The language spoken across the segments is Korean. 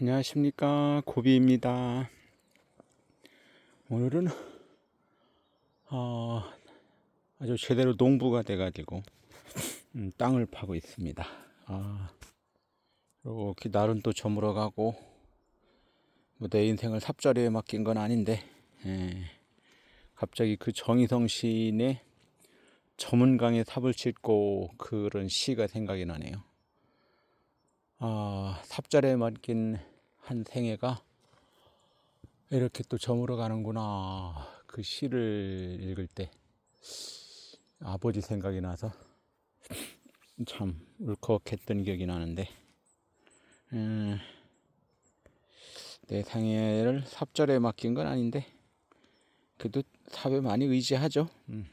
안녕하십니까 고비입니다. 오늘은 어, 아주 제대로 농부가 돼 가지고 음, 땅을 파고 있습니다. 아, 이렇게 날은 또 저물어 가고 뭐 내 인생을 삽자리에 맡긴 건 아닌데 예, 갑자기 그 정희성 시인의 저문강에 삽을 싣고 그런 시가 생각이 나네요. 아, 삽자리에 맡긴 한 생애가 이렇게 또 저물어 가는구나. 그 시를 읽을 때 아버지 생각이 나서 참 울컥했던 기억이 나는데 음, 내 생애를 삽자리에 맡긴 건 아닌데 그래도 삽에 많이 의지하죠. 음.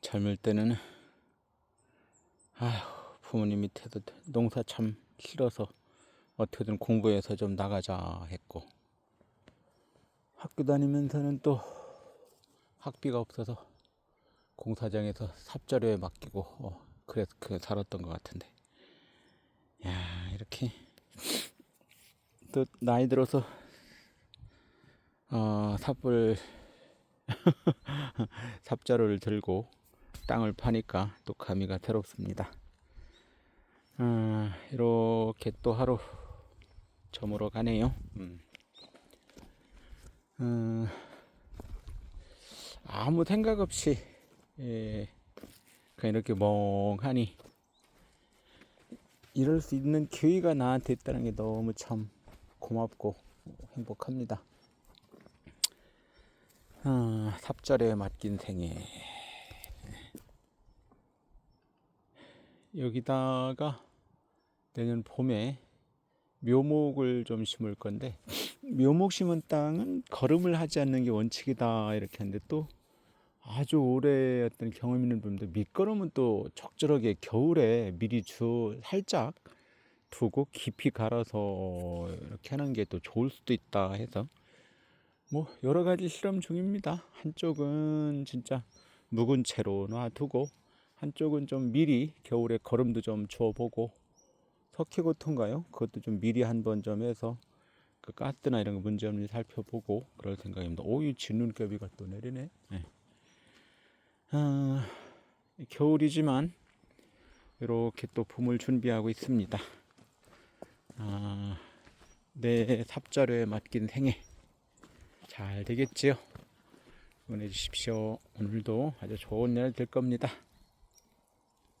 젊을 때는 아휴 부모님 밑에서 농사 참 싫어서 어떻게든 공부해서 좀 나가자 했고 학교 다니면서는 또 학비가 없어서 공사장에서 삽자루에 맡기고 어, 그래서 그 살았던 것 같은데 야 이렇게 또 나이 들어서 어, 삽을 삽자루를 들고 땅을 파니까 또 감회가 새롭습니다. 아, 이렇게 또 하루 저물어 가네요. 음. 음, 아무 생각 없이 예, 그냥 이렇게 멍하니 이럴 수 있는 기회가 나한테 있다는 게 너무 참 고맙고 행복합니다. 아, 삽절에 맡긴 생애. 여기다가 내년 봄에 묘목을 좀 심을 건데 묘목 심은 땅은 거름을 하지 않는 게 원칙이다 이렇게 하는데 또 아주 오래 어떤 경험 있는 분들 밑거름은 또 적절하게 겨울에 미리 주 살짝 두고 깊이 갈아서 이렇게 하는 게 또 좋을 수도 있다 해서 뭐 여러 가지 실험 중입니다. 한쪽은 진짜 묵은 채로 놔두고 한쪽은 좀 미리 겨울에 거름도 좀 주워보고 석회고토인가요? 그것도 좀 미리 한번 좀 해서 그 가스나 이런 거 문제 없는지 살펴보고 그럴 생각입니다. 오이 진눈깨비가 또 내리네. 네. 아, 겨울이지만 이렇게 또 봄을 준비하고 있습니다. 아, 내 삽자루에 맡긴 생애 잘 되겠지요? 응원해 주십시오. 오늘도 아주 좋은 날 될 겁니다.